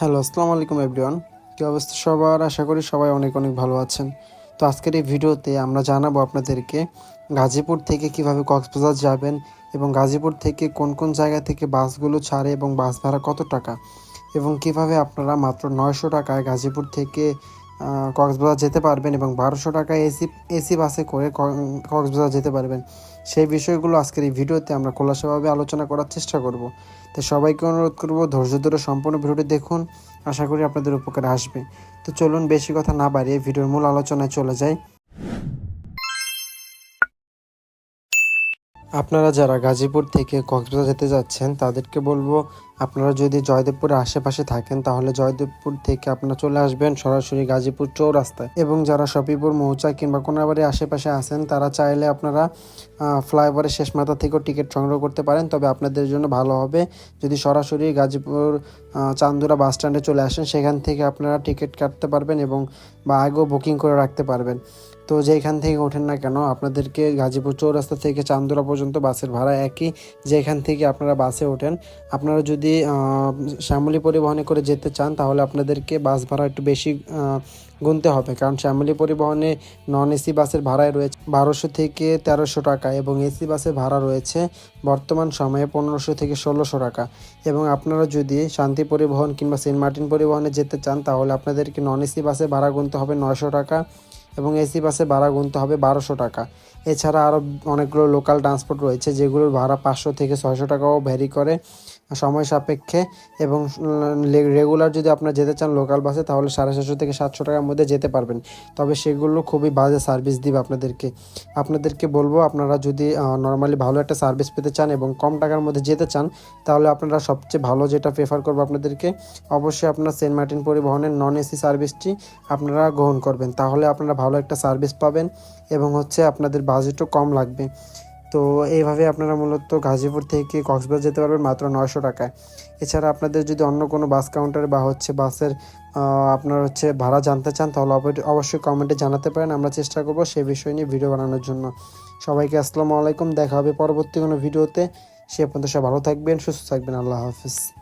Hello, আসসালামু আলাইকুম everyone. কি অবস্থা সবার? আশা করি সবাই অনেক অনেক ভালো আছেন। তো আজকের এই ভিডিওতে আমরা জানাব আপনাদেরকে গাজীপুর থেকে কীভাবে কক্সবাজার যাবেন এবং গাজীপুর থেকে কোন কোন জায়গা থেকে বাসগুলো ছাড়ে এবং বাস ভাড়া কত টাকা এবং কীভাবে আপনারা মাত্র নয়শো টাকায় গাজীপুর থেকে কক্সবাজার যেতে পারবেন এবং বারোশো টাকায় এসি এসি বাসে করে কক্সবাজার যেতে পারবেন। সেই বিষয়গুলো আজকের এই ভিডিওতে আমরা খোলাসাভাবে আলোচনা করার চেষ্টা করব। তো সবাইকে অনুরোধ করব, ধৈর্য ধরে সম্পূর্ণ ভিডিওটি দেখুন। আশা করি আপনাদের উপকারে আসবে। তো চলুন বেশি কথা না বাড়িয়ে ভিডিওর মূল আলোচনায় চলে যাই। আপনারা যারা গাজীপুর থেকে কক্সবাজার যেতে যাচ্ছেন, তাদেরকে বলব আপনারা যদি জয়দেবপুরের আশেপাশে থাকেন, তাহলে জয়দেবপুর থেকে আপনারা চলে আসবেন সরাসরি গাজীপুর চৌরাস্তায়। এবং যারা সফিপুর মৌচা কিংবা কোনাবাড়ির আশেপাশে আছেন, তারা চাইলে আপনারা ফ্লাইওভারের শেষ মাথা থেকেও টিকিট সংগ্রহ করতে পারেন। তবে আপনাদের জন্য ভালো হবে যদি সরাসরি গাজীপুর চান্দুরা বাস স্ট্যান্ডে চলে আসেন, সেখান থেকে আপনারা টিকিট কাটতে পারবেন এবং বা আগেও বুকিং করে রাখতে পারবেন। তো যেখান থেকে ওঠেন না কেন, আপনাদেরকে গাজীপুর চৌরাস্তা থেকে চান্দুরা পর্যন্ত বাসের ভাড়া একই। যেখান থেকে আপনারা বাসে ওঠেন, আপনারা যদি আহ, শ্যামলী পরিবহনে করে যেতে চান তাহলে আপনাদেরকে বাস ভাড়া একটু বেশি গুনতে হবে। কারণ শ্যামলী পরিবহনে নন এসি বাসের ভাড়ায় রয়েছে বারোশো থেকে তেরোশো টাকা এবং এসি বাসের ভাড়া রয়েছে বর্তমান সময়ে পনেরোশো থেকে ষোলোশো টাকা। এবং আপনারা যদি শান্তি পরিবহন কিংবা সেন্ট মার্টিন পরিবহনে যেতে চান তাহলে আপনাদেরকে নন এসি বাসে ভাড়া গুনতে হবে নয়শো টাকা এবং এসি বাসে ভাড়া গুনতে হবে বারোশো টাকা। এছাড়া আরও অনেকগুলো লোকাল ট্রান্সপোর্ট রয়েছে, যেগুলোর ভাড়া পাঁচশো থেকে ছয়শো টাকাও ভ্যারি করে সময় সাপেক্ষে এবং রেগুলার যদি আপনারা যেতে চান লোকাল বাসে তাহলে সাড়ে সাতশো থেকে সাতশো টাকার মধ্যে যেতে পারবেন। তবে সেগুলো খুবই বাজে সার্ভিস দিবে আপনাদেরকে। আপনাদেরকে বলব, আপনারা যদি নর্মালি ভালো একটা সার্ভিস পেতে চান এবং কম টাকার মধ্যে যেতে চান, তাহলে আপনারা সবচেয়ে ভালো যেটা প্রেফার করব আপনাদেরকে, অবশ্যই আপনার সেন্ট মার্টিন পরিবহনের নন এসি সার্ভিসটি আপনারা গ্রহণ করবেন। তাহলে আপনারা ভালো একটা সার্ভিস পাবেন এবং হচ্ছে আপনাদের বাজেটও কম লাগবে। তো এইভাবে আপনারা মূলত গাজীপুর থেকে কক্সবাজার যেতে পারবেন মাত্র নয়শো টাকায়। এছাড়া আপনাদের যদি অন্য কোনো বাস কাউন্টারে বা হচ্ছে বাসের আপনার হচ্ছে ভাড়া জানতে চান, তাহলে অবশ্য- অবশ্যই কমেন্টে জানাতে পারেন। আমরা চেষ্টা করব সেই বিষয় নিয়ে ভিডিও বানানোর জন্য। সবাইকে আসসালামু আলাইকুম। দেখা হবে পরবর্তী কোনো ভিডিওতে। সে পর্যন্ত সব ভালো থাকবেন, সুস্থ থাকবেন। আল্লাহ হাফিজ।